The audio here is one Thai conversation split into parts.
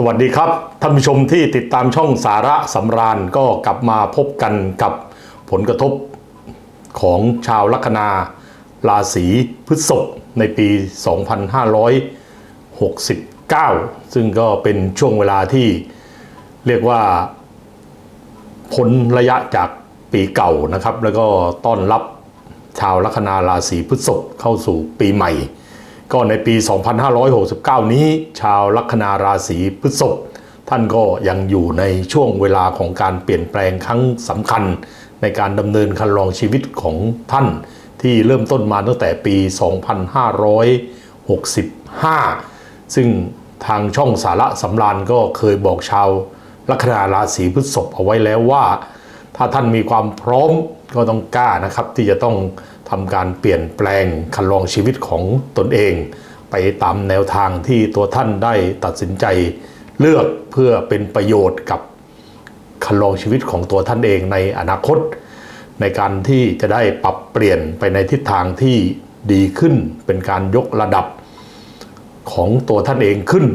สวัสดีครับท่านผู้ชมที่ติดตามช่องสาระสำราญก็กลับมาพบกันกับผลกระทบของชาวลัคนาราศีพฤษภในปี 2569 ซึ่งก็เป็นช่วงเวลาที่เรียกว่าพ้นระยะจากปีเก่านะครับ แล้วก็ต้อนรับชาวลัคนาราศีพฤษภเข้าสู่ปีใหม่ ก็ในปี 2569 นี้ ชาวลัคนาราศีพฤษภท่านก็ยังอยู่ในช่วงเวลาของการเปลี่ยนแปลงครั้งสำคัญ ในการดำเนินคันลองชีวิตของท่าน ที่เริ่มต้นมาตั้งแต่ปี 2565 ซึ่งทางช่องสาระสำราญก็เคยบอกชาวลัคนาราศีพฤษภเอาไว้แล้วว่า ถ้าท่านมีความพร้อมก็ต้องกล้านะครับที่จะต้อง ทำการเปลี่ยนแปลงคันลองชีวิตของตนเอง ไปตามแนวทางที่ตัวท่านได้ตัดสินใจเลือกเพื่อเป็นประโยชน์กับคันลองชีวิตของตัวท่านเองในอนาคต ในการที่จะได้ปรับเปลี่ยนไปในทิศทางที่ดีขึ้น เป็นการยกระดับของตัวท่านเองขึ้น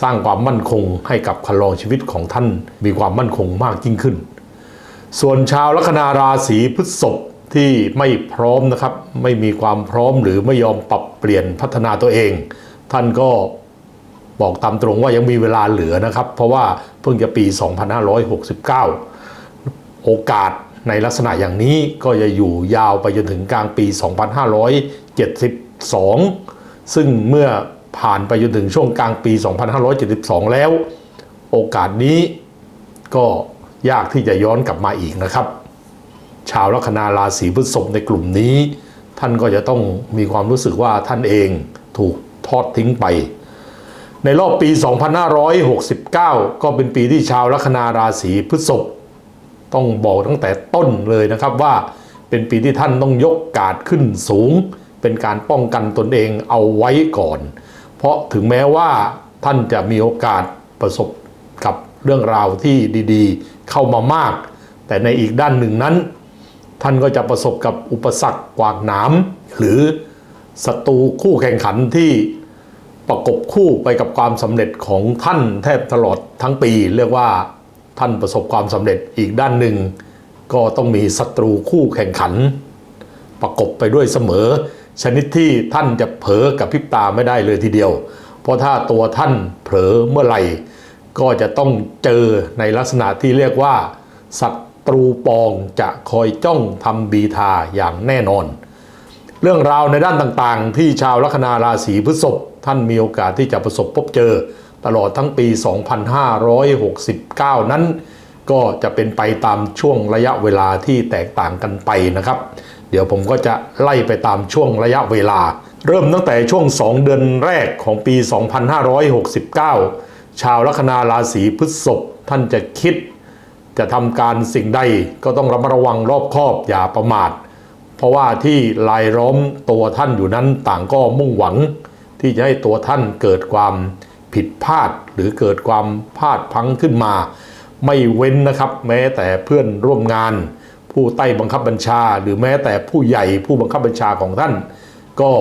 สร้างความมั่นคงให้กับคันลองชีวิตของท่านมีความมั่นคงมากยิ่งขึ้น ส่วนชาวลัคนาราศีพฤษภ ที่ไม่พร้อมนะครับ ไม่มีความพร้อมหรือไม่ยอมปรับเปลี่ยนพัฒนาตัวเอง ท่านก็บอกตามตรงว่ายังมีเวลาเหลือนะครับ เพราะว่าเพิ่งจะปี 2569 โอกาสในลักษณะอย่างนี้ก็จะอยู่ยาวไปจนถึงกลางปี 2572 ซึ่งเมื่อผ่านไปจนถึงช่วงกลางปี 2572 แล้ว โอกาสนี้ก็ยากที่จะย้อนกลับมาอีกนะครับ ชาวลัคนาราศีพฤษภในกลุ่มนี้ ท่านก็จะต้องมีความรู้สึกว่าท่านเองถูกทอดทิ้งไป ในรอบปี 2569 ก็เป็นปีที่ชาวลัคนาราศีพฤษภต้องบอกตั้งแต่ต้นเลยนะครับว่าเป็นปีที่ท่านต้องยกกาดขึ้นสูง เป็นการป้องกันตนเองเอาไว้ก่อน เพราะถึงแม้ว่าท่านจะมีโอกาสประสบกับเรื่องราวที่ดีๆ เข้ามามาก แต่ในอีกด้านหนึ่งนั้น ท่านก็จะประสบกับอุปสรรคกวากหนามหรือศัตรูคู่แข่งขันที่ประกบคู่ไปกับความสำเร็จของท่านแทบตลอดทั้งปี เรียกว่าท่านประสบความสำเร็จอีกด้านหนึ่ง ก็ต้องมีศัตรูคู่แข่งขัน ประกบไปด้วยเสมอ ชนิดที่ท่านจะเผลอกับพริบตาไม่ได้เลยทีเดียว เพราะถ้าตัวท่านเผลอเมื่อไหร่ ก็จะต้องเจอในลักษณะที่เรียกว่าศัต รูปองจะคอยจ้องทำบีทาอย่างแน่นอน เรื่องราวในด้านต่างๆ ที่ชาวลัคนาราศีพฤษภท่านมีโอกาสที่จะประสบพบเจอ ตลอดทั้งปี 2569 นั้น ก็จะเป็นไปตามช่วงระยะเวลาที่แตกต่างกันไปนะครับ เดี๋ยวผมก็จะไล่ไปตามช่วงระยะเวลา เริ่มตั้งแต่ช่วง 2 เดือนแรกของปี 2569 ชาวลัคนาราศีพฤษภท่านจะคิด จะทำการสิ่งใดก็ต้องระมัดระวังรอบคอบอย่าประมาท เพราะว่าที่ลายล้อมตัวท่านอยู่นั้นต่างก็มุ่งหวัง ที่จะให้ตัวท่านเกิดความผิดพลาดหรือเกิดความพลาดพังขึ้นมา ไม่เว้นนะครับ แม้แต่เพื่อนร่วมงาน ผู้ใต้บังคับบัญชา หรือแม้แต่ผู้ใหญ่ผู้บังคับบัญชาของท่าน ก็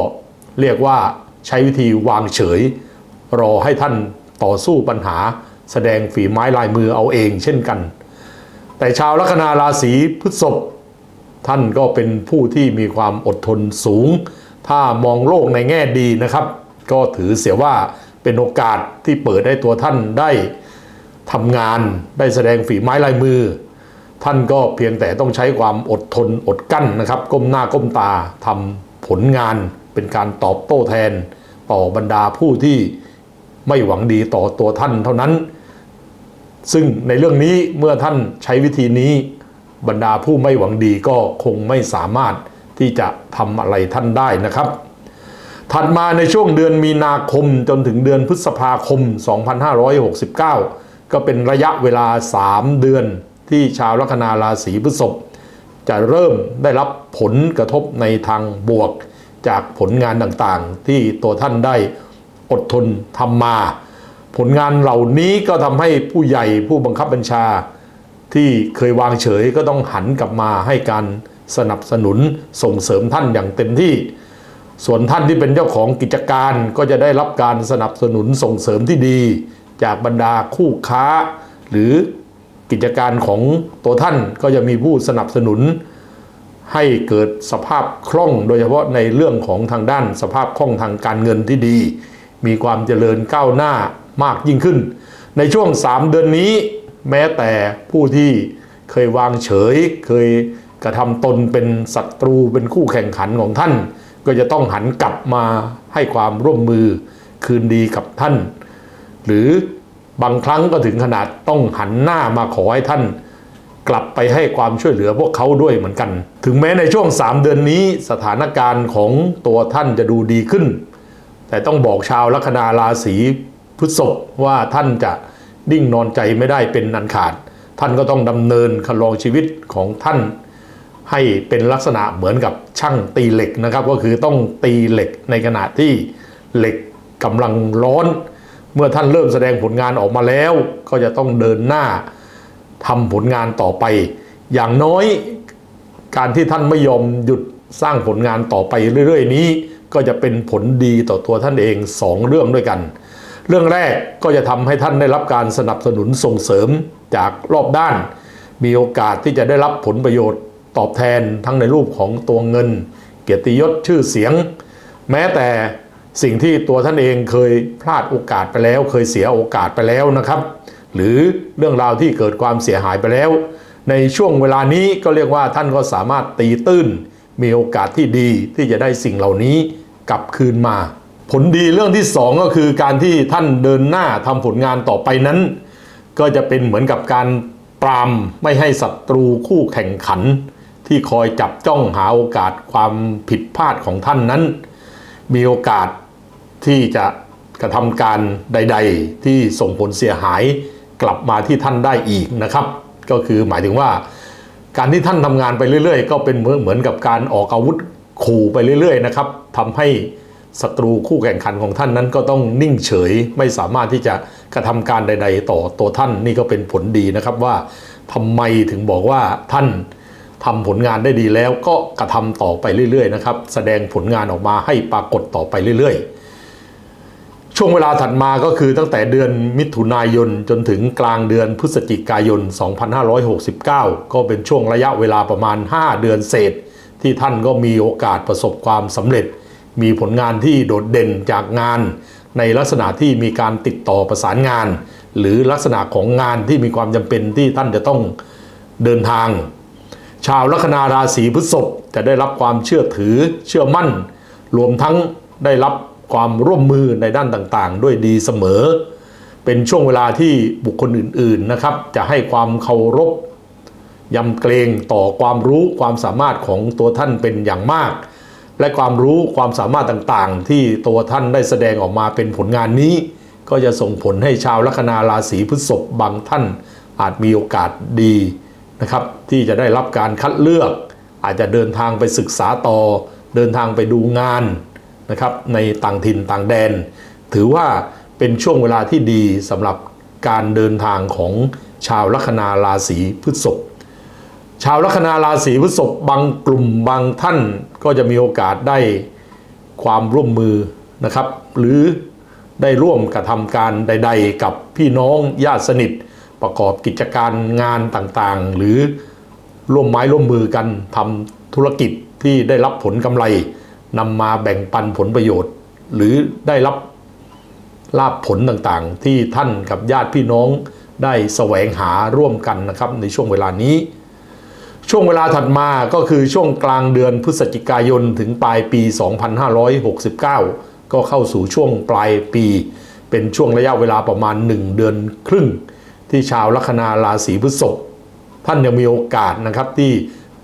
เรียกว่าใช้วิธีวางเฉย รอให้ท่านต่อสู้ปัญหา แสดงฝีไม้ลายมือเอาเองเช่นกัน แต่ชาวลัคนาราศีพฤษภท่านก็เป็นผู้ที่มีความอดทนสูง ถ้ามองโลกในแง่ดีนะครับ ก็ถือเสียว่าเป็นโอกาสที่เปิดให้ตัวท่านได้ทำงานได้แสดงฝีไม้ลายมือ ท่านก็เพียงแต่ต้องใช้ความอดทนอดกั้นนะครับ ก้มหน้าก้มตาทำผลงานเป็นการตอบโต้แทน ต่อบรรดาผู้ที่ไม่หวังดีต่อตัวท่านเท่านั้น ซึ่งในเรื่องนี้เมื่อท่านใช้วิธีนี้บรรดาผู้ไม่หวังดีก็คงไม่สามารถที่จะทำอะไรท่านได้นะครับ ถัดมาในช่วงเดือนมีนาคมจนถึงเดือนพฤษภาคม 2569 ก็เป็นระยะเวลา 3 เดือนที่ชาวลัคนาราศีพฤษภจะเริ่มได้รับผลกระทบในทางบวกจากผลงานต่างๆ ที่ตัวท่านได้อดทนทำมา ผลงานเหล่านี้ก็ทำให้ผู้ใหญ่ผู้บังคับบัญชา ที่เคยวางเฉยก็ต้องหันกลับมาให้การสนับสนุนส่งเสริมท่านอย่างเต็มที่ ส่วนท่านที่เป็นเจ้าของกิจการก็จะได้รับการสนับสนุนส่งเสริมที่ดี จากบรรดาคู่ค้า หรือกิจการของตัวท่านก็จะมีผู้สนับสนุน ให้เกิดสภาพคล่อง โดยเฉพาะในเรื่องของทางด้านสภาพคล่องทางการเงินที่ดี มีความเจริญก้าวหน้า มากยิ่งขึ้น ในช่วง 3 เดือนนี้แม้แต่ผู้ที่เคยวางเฉย เคยกระทำตนเป็นศัตรูเป็นคู่แข่งขันของท่าน ก็จะต้องหันกลับมาให้ความร่วมมือคืนดีกับท่าน หรือบางครั้งก็ถึงขนาดต้องหันหน้ามาขอให้ท่าน กลับไปให้ความช่วยเหลือพวกเขาด้วยเหมือนกัน ถึงแม้ในช่วง 3 เดือนนี้สถานการณ์ของตัวท่านจะดูดีขึ้น แต่ต้องบอกชาวลัคนาราศี พฤษภว่าท่านจะดิ้งนอนใจไม่ได้เป็นนันขาด ท่านก็ต้องดำเนินคันลองชีวิตของท่าน ให้เป็นลักษณะเหมือนกับช่างตีเหล็กนะครับ ก็คือต้องตีเหล็กในขณะที่เหล็กกำลังร้อน เมื่อท่านเริ่มแสดงผลงานออกมาแล้ว ก็จะต้องเดินหน้าทำผลงานต่อไป อย่างน้อยการที่ท่านไม่ยอมหยุดสร้างผลงานต่อไปเรื่อย ๆ นี้ ก็จะเป็นผลดีต่อตัวท่านเองสองเรื่องด้วยกัน เรื่องแรกก็จะทำให้ท่านได้รับการสนับสนุนส่งเสริมจากรอบด้าน มีโอกาสที่จะได้รับผลประโยชน์ตอบแทนทั้งในรูปของตัวเงิน เกียรติยศชื่อเสียง แม้แต่สิ่งที่ตัวท่านเองเคยพลาดโอกาสไปแล้ว เคยเสียโอกาสไปแล้วนะครับ หรือเรื่องราวที่เกิดความเสียหายไปแล้ว ในช่วงเวลานี้ก็เรียกว่าท่านก็สามารถตีตื้น มีโอกาสที่ดีที่จะได้สิ่งเหล่านี้กลับคืนมา ผลดีเรื่องที่สองก็คือการที่ท่านเดินหน้าทำผลงานต่อไปนั้น ก็จะเป็นเหมือนกับการปรามไม่ให้ศัตรูคู่แข่งขัน ที่คอยจับจ้องหาโอกาสความผิดพลาดของท่านนั้น มีโอกาสที่จะกระทำการใด ๆ ที่ส่งผลเสียหายกลับมาที่ท่านได้อีกนะครับ ก็คือหมายถึงว่า การที่ท่านทำงานไปเรื่อย ๆ ก็เป็นเหมือนเหมือนกับการออกอาวุธขู่ไปเรื่อย ๆ นะครับทำให้ ศัตรูคู่แข่งขันของท่านนั้นก็ต้องนิ่งเฉยไม่สามารถที่จะกระทำการใด ๆ ต่อตัวท่านนี่ก็เป็นผลดีนะครับว่าทำไมถึงบอกว่าท่านทำผลงานได้ดีแล้วก็กระทำต่อไปเรื่อยๆนะครับ แสดงผลงานออกมาให้ปรากฏต่อไปเรื่อยๆ ช่วงเวลาถัดมาก็คือตั้งแต่เดือนมิถุนายนจนถึงกลางเดือนพฤศจิกายน 2569 ก็เป็นช่วงระยะเวลาประมาณ 5 เดือนเศษ ที่ท่านก็มีโอกาสประสบความสำเร็จ มีผลงานที่โดดเด่นจากงาน ในลักษณะที่มีการติดต่อประสานงาน หรือลักษณะของงานที่มีความจำเป็นที่ท่านจะต้องเดินทาง ชาวลัคนาราศีพฤษภจะได้รับความเชื่อถือเชื่อมั่น รวมทั้งได้รับความร่วมมือในด้านต่างๆ ด้วยดีเสมอ เป็นช่วงเวลาที่บุคคลอื่นๆนะครับ จะให้ความเคารพยำเกรงต่อความรู้ความสามารถของตัวท่านเป็นอย่างมาก และความรู้ความสามารถต่างๆ ที่ตัวท่านได้แสดงออกมาเป็นผลงานนี้ ก็จะส่งผลให้ชาวลัคนาราศีพฤษภบางท่านอาจมีโอกาสดีนะครับที่จะได้รับการคัดเลือก อาจจะเดินทางไปศึกษาต่อ เดินทางไปดูงานนะครับในต่างถิ่นต่างแดน ถือว่าเป็นช่วงเวลาที่ดีสำหรับการเดินทางของชาวลัคนาราศีพฤษภชาวลัคนาราศีพฤษภบางกลุ่มบางท่าน ก็จะมีโอกาสได้ความร่วมมือนะครับ หรือได้ร่วมกระทำการใด ๆ กับพี่น้องญาติสนิท ประกอบกิจการงานต่างๆ หรือร่วมไม้ร่วมมือกันทำธุรกิจที่ได้รับผลกำไรนำมาแบ่งปันผลประโยชน์ หรือได้รับลาบผลต่างๆ ที่ท่านกับญาติพี่น้องได้แสวงหาร่วมกันนะครับในช่วงเวลานี้ ช่วงเวลาถัดมาก็คือช่วงกลางเดือนพฤศจิกายนถึงปลายปี 2569 ก็เข้าสู่ช่วงปลายปี เป็นช่วงระยะเวลาประมาณ 1 เดือนครึ่ง ที่ชาวลัคนาราศีพฤษภท่านยังมีโอกาสนะครับที่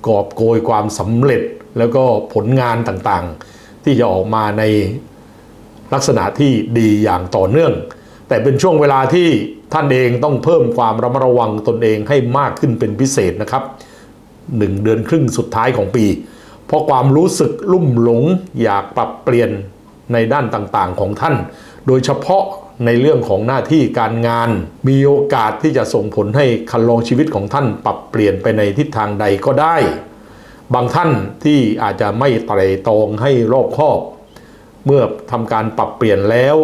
กอบโกยความสำเร็จแล้วก็ผลงานต่างๆ ที่จะออกมาในลักษณะที่ดีอย่างต่อเนื่อง แต่เป็นช่วงเวลาที่ท่านเองต้องเพิ่มความระมัดระวังตนเองให้มากขึ้นเป็นพิเศษนะครับ หนึ่งเดือนครึ่งสุดท้ายของปี เพราะความรู้สึกลุ่มหลงอยากปรับเปลี่ยนในด้านต่างๆของท่าน โดยเฉพาะในเรื่องของหน้าที่การงาน มีโอกาสที่จะส่งผลให้คันลองชีวิตของท่านปรับเปลี่ยนไปในทิศทางใดก็ได้ บางท่านที่อาจจะไม่ไตร่ตรองให้รอบคอบ เมื่อทำการปรับเปลี่ยนแล้ว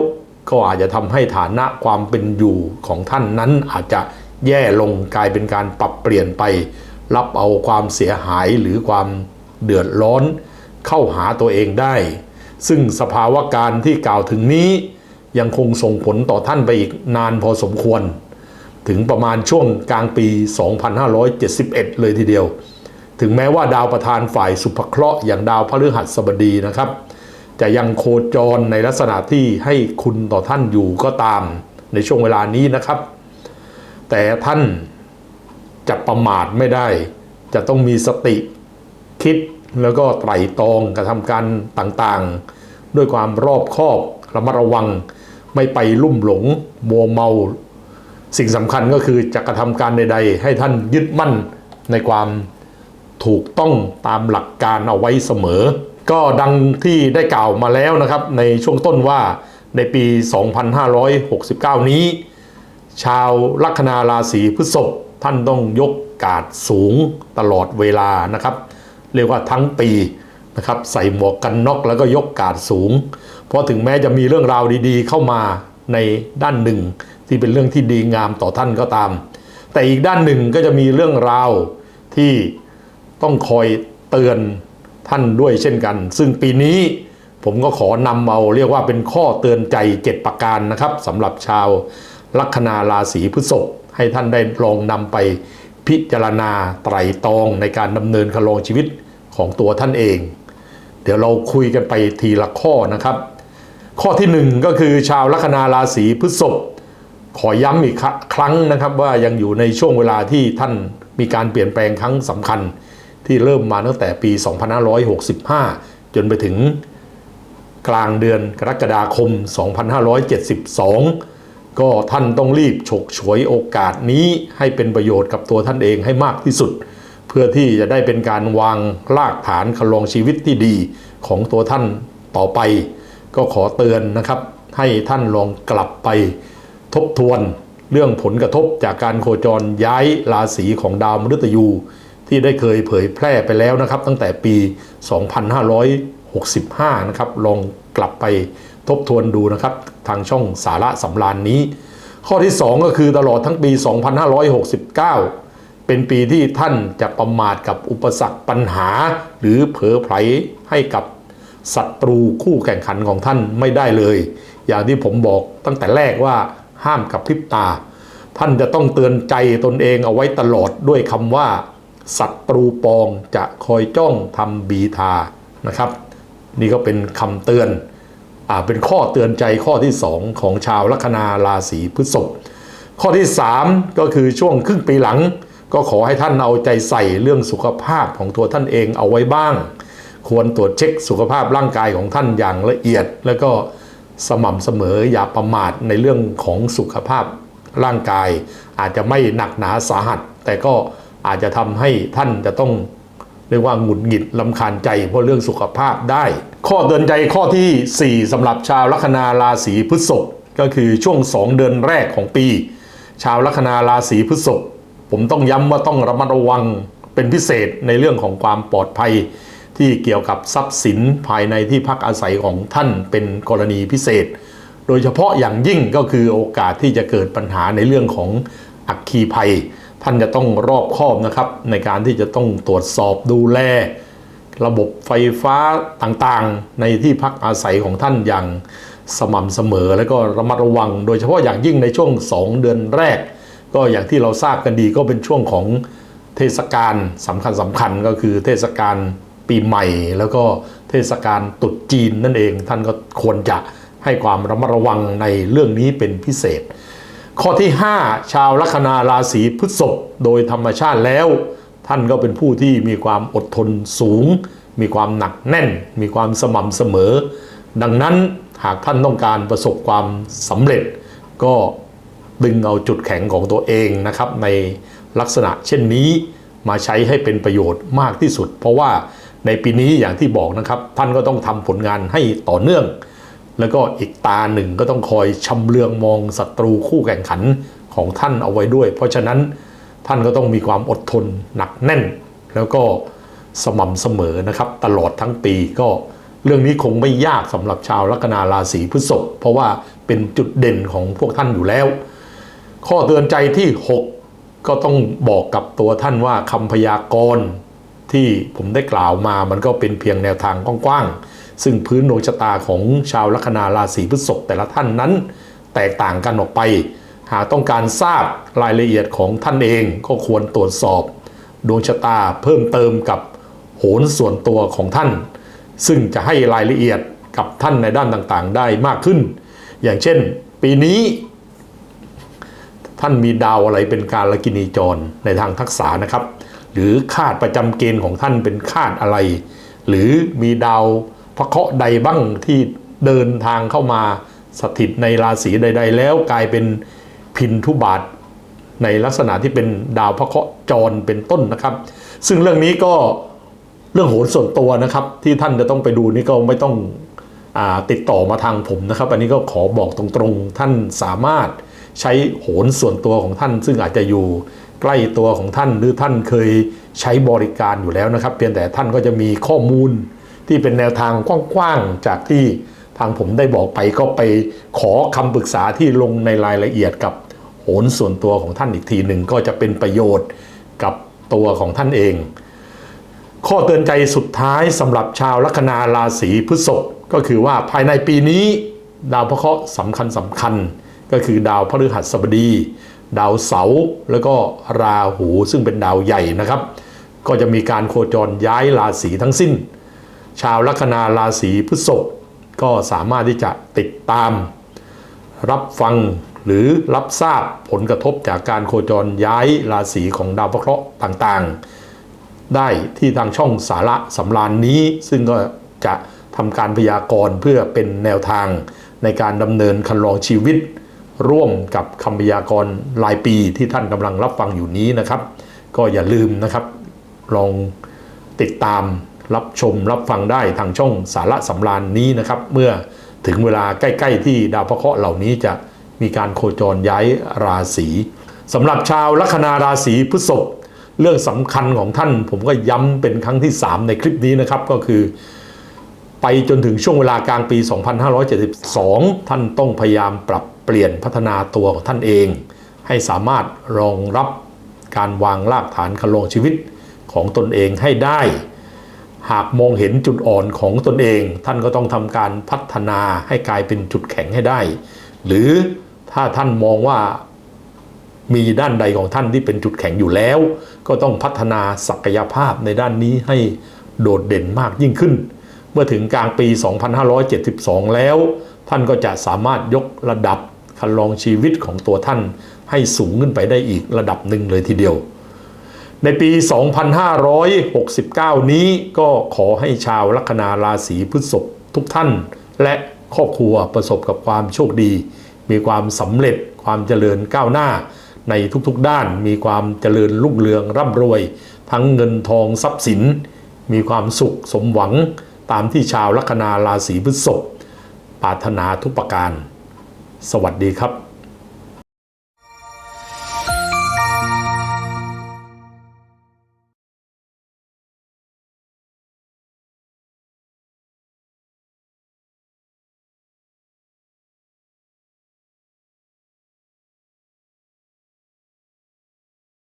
ก็อาจจะทำให้ฐานะความเป็นอยู่ของท่านนั้นอาจจะแย่ลงกลายเป็นการปรับเปลี่ยนไป รับเอาความเสียหายหรือความเดือดร้อนเข้าหาตัวเองได้ ซึ่งสภาวะการที่กล่าวถึงนี้ยังคงส่งผลต่อท่านไปอีกนานพอสมควร ถึงประมาณช่วงกลางปี 2571 เลยทีเดียว ถึงแม้ว่าดาวประธานฝ่ายสุภเคราะห์อย่างดาวพฤหัสบดีนะครับ จะยังโคจรในลักษณะที่ให้คุณต่อท่านอยู่ก็ตามในช่วงเวลานี้นะครับ แต่ท่าน จะประมาทไม่ได้ จะต้องมีสติคิดแล้วก็ไตร่ตรองกระทำการต่างๆ ด้วยความรอบคอบระมัดระวัง ไม่ไปลุ่มหลงมัวเมา สิ่งสำคัญก็คือจะกระทำการใด ๆ ให้ท่านยึดมั่นในความถูกต้องตามหลักการเอาไว้เสมอ ก็ดังที่ได้กล่าวมาแล้วนะครับ ในช่วงต้นว่าในปี 2569 นี้ ชาวลัคนาราศีพฤษภ ท่านต้องยกกาดสูงตลอดเวลานะครับ เรียกว่าทั้งปีนะครับใส่หมวกกันน็อกแล้วก็ยกกาดสูง เพราะถึงแม้จะมีเรื่องราวดีๆ เข้ามาในด้านหนึ่ง ที่เป็นเรื่องที่ดีงามต่อท่านก็ตาม แต่อีกด้านหนึ่งก็จะมีเรื่องราวที่ต้องคอยเตือนท่านด้วยเช่นกัน ซึ่งปีนี้ผมก็ขอนำเอาเรียกว่าเป็นข้อเตือนใจ 7 ประการนะครับสำหรับชาวลัคนาราศีพฤษภ ให้ท่านได้ลองนำไปพิจารณาไตรตรองในการดำเนินครองชีวิตของตัวท่านเอง เดี๋ยวเราคุยกันไปทีละข้อนะครับ ข้อที่หนึ่งก็คือชาวลัคนาราศีพฤษภขอย้ำอีกครั้งนะครับว่ายังอยู่ในช่วงเวลาที่ท่านมีการเปลี่ยนแปลงครั้งสำคัญ ที่เริ่มมาตั้งแต่ปี 2565 จนไปถึงกลางเดือนกรกฎาคม 2572 ก็ท่านต้องรีบฉกฉวยโอกาสนี้ให้เป็นประโยชน์กับตัวท่านเองให้มากที่สุด เพื่อที่จะได้เป็นการวางรากฐานคลองชีวิตที่ดีของตัวท่านต่อไป ก็ขอเตือนนะครับ ให้ท่านลองกลับไปทบทวนเรื่องผลกระทบจากการโคจรย้ายราศีของดาวมฤตยู ที่ได้เคยเผยแพร่ไปแล้วนะครับ ตั้งแต่ปี 2565 นะครับลองกลับไป ทบทวนดูนะครับทางช่องสาระสำราญนี้ ข้อที่ 2 ก็คือตลอดทั้งปี 2569 เป็นปีที่ท่านจะประมาทกับอุปสรรคปัญหา หรือเผลอไผลให้กับศัตรูคู่แข่งขันของท่านไม่ได้เลย อย่างที่ผมบอกตั้งแต่แรกว่าห้ามกับพริบตา ท่านจะต้องเตือนใจตนเองเอาไว้ตลอดด้วยคำว่าศัตรูปองจะคอยจ้องทำบีทานะครับ นี่ก็เป็นคำเตือน เป็นข้อเตือนใจข้อที่ 2 ของชาวลัคนาราศีพฤษภข้อที่ 3 ก็คือช่วงครึ่งปีหลัง ก็ขอให้ท่านเอาใจใส่เรื่องสุขภาพของตัวท่านเองเอาไว้บ้าง ควรตรวจเช็คสุขภาพร่างกายของท่านอย่างละเอียด แล้วก็สม่ำเสมออย่าประมาทในเรื่องของสุขภาพร่างกาย อาจจะไม่หนักหนาสาหัส แต่ก็อาจจะทำให้ท่านจะต้องเรียกว่าหงุดหงิดลำคาญใจเพราะเรื่องสุขภาพได้ ข้อเตือนใจข้อที่ 4สำหรับชาวลัคนาราศีพฤษภก็คือช่วง 2 เดือนแรกของปี ชาวลัคนาราศีพฤษภผมต้องย้ำว่าต้องระมัดระวังเป็นพิเศษในเรื่องของความปลอดภัย ที่เกี่ยวกับทรัพย์สินภายในที่พักอาศัยของท่านเป็นกรณีพิเศษ โดยเฉพาะอย่างยิ่งก็คือโอกาสที่จะเกิดปัญหาในเรื่องของอัคคีภัย ท่านจะต้องรอบคอบนะครับในการที่จะต้องตรวจสอบดูแล ระบบไฟฟ้าต่างๆ ในที่พักอาศัยของท่านอย่างสม่ำเสมอ และก็ระมัดระวัง โดยเฉพาะอย่างยิ่งในช่วง 2 เดือนแรก ก็อย่างที่เราทราบกันดีก็เป็นช่วงของเทศกาลสำคัญสำคัญก็คือเทศกาลปีใหม่ แล้วก็เทศกาลตรุษจีนนั่นเอง ท่านก็ควรจะให้ความระมัดระวังในเรื่องนี้เป็นพิเศษ ข้อที่ 5 ชาวลัคนาราศีพฤษภโดยธรรมชาติแล้ว ท่านก็เป็นผู้ที่มีความอดทนสูง มีความหนักแน่น มีความสม่ำเสมอ ดังนั้นหากท่านต้องการประสบความสำเร็จ ก็ดึงเอาจุดแข็งของตัวเองนะครับ ในลักษณะเช่นนี้มาใช้ให้เป็นประโยชน์มากที่สุด เพราะว่าในปีนี้อย่างที่บอกนะครับ ท่านก็ต้องทำผลงานให้ต่อเนื่อง แล้วก็อีกตาหนึ่งก็ต้องคอยชำเลืองมองศัตรูคู่แข่งขันของท่านเอาไว้ด้วย เพราะฉะนั้น ท่านก็ต้องมีความอดทนหนักแน่น แล้วก็สม่ำเสมอนะครับ ตลอดทั้งปีก็เรื่องนี้คงไม่ยากสำหรับชาวลัคนาราศีพฤษภเพราะว่าเป็นจุดเด่นของพวกท่านอยู่แล้ว ข้อเตือนใจที่ 6 ก็ต้องบอกกับตัวท่านว่าคำพยากรณ์ที่ผมได้กล่าวมามันก็เป็นเพียงแนวทางกว้างๆซึ่งพื้นดวงชะตาของชาวลัคนาราศีพฤษภแต่ละท่านนั้น แตกต่างกันออกไป หากต้องการทราบรายละเอียดของท่านเองก็ควรตรวจสอบ ดวงชะตาเพิ่มเติมกับโหนส่วนตัวของท่าน ซึ่งจะให้รายละเอียดกับท่านในด้านต่างๆ ได้มากขึ้น อย่างเช่น ปีนี้ ท่านมีดาวอะไรเป็นการลกินีจรในทางทักษะนะครับ หรือคาดประจำเกณฑ์ของท่านเป็นคาดอะไร หรือมีดาวพระเคราะห์ใดบ้างที่เดินทางเข้ามาสถิตในราศีใด ๆ แล้วกลายเป็น พินทุบาทในลักษณะที่เป็นดาวพระเคราะห์จรเป็นต้นนะครับ ซึ่งเรื่องนี้ก็เรื่องโหนส่วนตัวนะครับ ที่ท่านจะต้องไปดูนี่ก็ไม่ต้องอติดต่อมาทางผมนะครับ อันนี้ก็ขอบอกตรงๆ ท่านสามารถใช้โหนส่วนตัวของท่าน ซึ่งอาจจะอยู่ใกล้ตัวของท่านหรือท่านเคยใช้บริการอยู่แล้วนะครับ เพียงแต่ท่านก็จะมีข้อมูลที่เป็นแนวทางกว้างๆจากที่ทางผมได้บอกไปก็ไปขอคำปรึกษาที่ลงในรายละเอียดกับ โหนส่วนตัวของท่านอีกทีหนึ่งก็จะเป็นประโยชน์กับตัวของท่านเอง ข้อเตือนใจสุดท้ายสำหรับชาวลัคนาราศีพฤษภก็คือว่าภายในปีนี้ดาวพระเคราะห์สำคัญสำคัญ ก็คือดาวพฤหัสบดี ดาวเสาร์แล้วก็ราหูซึ่งเป็นดาวใหญ่นะครับ ก็จะมีการโคจรย้ายราศีทั้งสิ้น ชาวลัคนาราศีพฤษภก็สามารถที่จะติดตาม รับฟัง หรือรับทราบผลกระทบจากการโคจรย้ายราศีของดาวพระเคราะห์ต่างๆ ได้ที่ทางช่องสาระสำราญนนี้ ซึ่งก็จะทำการพยากรณ์เพื่อเป็นแนวทางในการดำเนินคันลองชีวิต ร่วมกับคำพยากรณ์รายปีที่ท่านกำลังรับฟังอยู่นี้นะครับ ก็อย่าลืมนะครับ ลองติดตามรับชมรับฟังได้ทางช่องสาระสำราญนี้นะครับ เมื่อถึงเวลาใกล้ ๆ ที่ดาวพระเคราะห์เหล่านี้จะ มีการโคจรย้ายราศีสำหรับชาวลัคนาราศีพฤษภเรื่องสำคัญของท่าน ผมก็ย้ำเป็นครั้งที่ 3 ในคลิปนี้นะครับก็คือ ไปจนถึงช่วงเวลากลางปี 2572 ท่านต้องพยายามปรับเปลี่ยนพัฒนาตัวของท่านเอง ให้สามารถรองรับการวางรากฐานคันลองชีวิตของตนเองให้ได้ หากมองเห็นจุดอ่อนของตนเอง ท่านก็ต้องทำการพัฒนาให้กลายเป็นจุดแข็งให้ได้ หรือถ้าท่านมองว่ามีด้านใดของท่านที่เป็นจุดแข็งอยู่แล้ว ก็ต้องพัฒนาศักยภาพในด้านนี้ให้โดดเด่นมากยิ่งขึ้น เมื่อถึงกลางปี 2572 แล้ว ท่านก็จะสามารถยกระดับคันลองชีวิตของตัวท่านให้สูงขึ้นไปได้อีกระดับหนึ่งเลยทีเดียว ในปี 2569 นี้ก็ขอให้ชาวลัคนาราศีพฤษภทุกท่าน และ ครอบครัวประสบกับความโชคดี มีความสำเร็จ ความเจริญก้าวหน้า ในทุกๆด้าน มีความเจริญรุ่งเรืองร่ำรวย ทั้งเงินทองทรัพย์สิน มีความสุขสมหวังตามที่ชาวลัคนาราศีพฤษภปรารถนาทุกประการ สวัสดีครับ